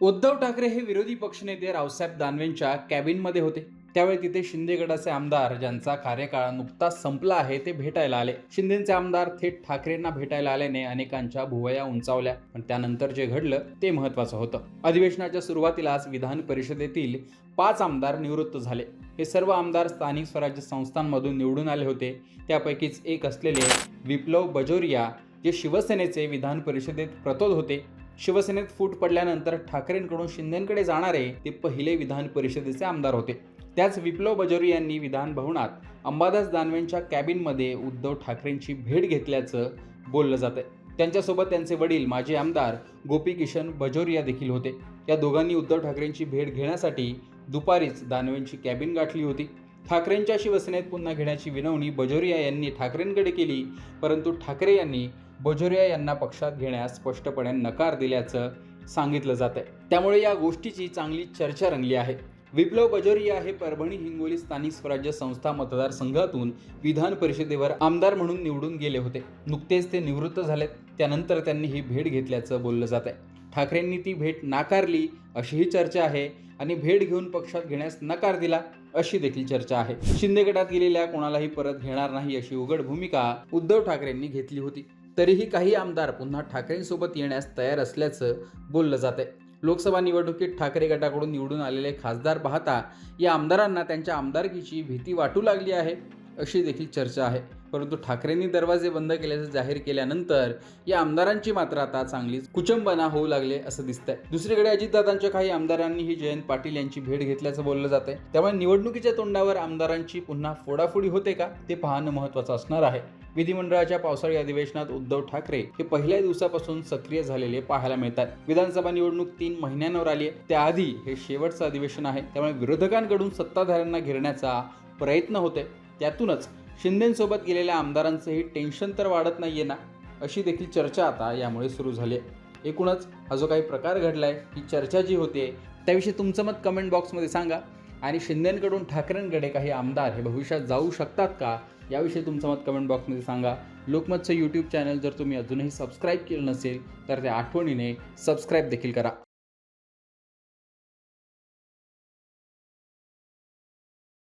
उद्धव ठाकरे हे विरोधी पक्षनेते रावसाहेब दानवेंच्या कॅबिनमध्ये होते. त्यावेळी तिथे शिंदे गटाचे आमदार ज्यांचा कार्यकाळ नुकताच संपला आहे ते भेटायला आले. शिंदेचे आमदार थेट ठाकरेंना भेटायला आल्याने अनेकांच्या भुवया उंचावल्या. पण त्यानंतर जे घडलं ते महत्वाचं होतं. अधिवेशनाच्या सुरुवातीलाच विधान परिषदेतील पाच आमदार निवृत्त झाले. हे सर्व आमदार स्थानिक स्वराज्य संस्थांमधून निवडून आले होते. त्यापैकीच एक असलेले विप्लव बजोरिया जे शिवसेनेचे विधान परिषदेत प्रतोद होते शिवसेनेत फूट पडल्यानंतर ठाकरेंकडून शिंदेकडे जाणारे ते पहिले विधान परिषदेचे आमदार होते. त्याच विप्लव बजोरी यांनी विधान भवनात अंबादास दानवेंच्या कॅबिनमध्ये उद्धव ठाकरेंची भेट घेतल्याचं बोललं जातं त्यांच्यासोबत त्यांचे वडील माजी आमदार गोपी किशन बजोरिया देखील होते. या दोघांनी उद्धव ठाकरेंची भेट घेण्यासाठी दुपारीच दानवेंची कॅबिन गाठली होती. ठाकरेंच्या शिवसेनेत पुन्हा घेण्याची विनवणी बजोरिया यांनी ठाकरेंकडे केली परंतु ठाकरे यांनी बजोरिया यांना पक्षात घेण्यास स्पष्टपणे नकार दिल्याचं सांगितलं जात आहे त्यामुळे या गोष्टीची चांगली चर्चा रंगली आहे. विप्लव बजोरिया हे परभणी हिंगोली स्थानिक स्वराज्य संस्था मतदारसंघातून विधान परिषदेवर आमदार म्हणून निवडून गेले होते. नुकतेच ते निवृत्त झालेत. त्यानंतर त्यांनी ही भेट घेतल्याचं बोललं जात आहे ठाकरेंनी ती भेट नाकारली अशीही चर्चा आहे आणि भेट घेऊन पक्षात घेण्यास नकार दिला अशी देखील चर्चा आहे. शिंदे गटात गेलेल्या कोणालाही परत घेणार नाही अशी उघड भूमिका उद्धव ठाकरेंनी घेतली होती. तरीही काही आमदार पुन्हा ठाकरेंसोबत येण्यास तयार असल्याचं बोललं जात आहे लोकसभा निवडणुकीत ठाकरे गटाकडून निवडून आलेले खासदार पाहता या आमदारांना त्यांच्या आमदारकीची भीती वाटू लागली आहे अशी देखील चर्चा आहे. परंतु ठाकरेंनी दरवाजे बंद केल्याचं जाहीर केल्यानंतर या आमदारांची मात्र आता चांगलीच कुचंबना होऊ लागले असं दिसतंय. दुसरीकडे अजितदादांच्या काही आमदारांनीही जयंत पाटील यांची भेट घेतल्याचं बोललं जात आहे त्यामुळे निवडणुकीच्या तोंडावर आमदारांची पुन्हा फोडाफोडी होते का ते पाहणं महत्वाचं असणार आहे. विधिमंडळाच्या पावसाळी अधिवेशनात उद्धव ठाकरे हे पहिल्या दिवसापासून सक्रिय झालेले पाहायला मिळतात. विधानसभा निवडणूक तीन महिन्यांवर आली आहे. त्याआधी हे शेवटचं अधिवेशन आहे. त्यामुळे विरोधकांकडून सत्ताधाऱ्यांना घेरण्याचा प्रयत्न होते त्यातूनच शिंदेसोबत गेलेल्या आमदारांचंही टेन्शन तर वाढत नाही आहे ना अशी देखील चर्चा आता यामुळे सुरू झाली आहे. एकूणच हा जो काही प्रकार घडलाय ही चर्चा जी होते त्याविषयी तुमचं मत कमेंट बॉक्समध्ये सांगा. आणि शिंदेंकडून ठाकरेंकडे काही आमदार हे भविष्यात जाऊ शकतात का याविषयी तुमचं मत कमेंट बॉक्समध्ये सांगा. लोकमतचं यूट्यूब चॅनल जर तुम्ही अजूनही सबस्क्राईब केलं नसेल तर त्या आठवणीने सबस्क्राईब देखील करा.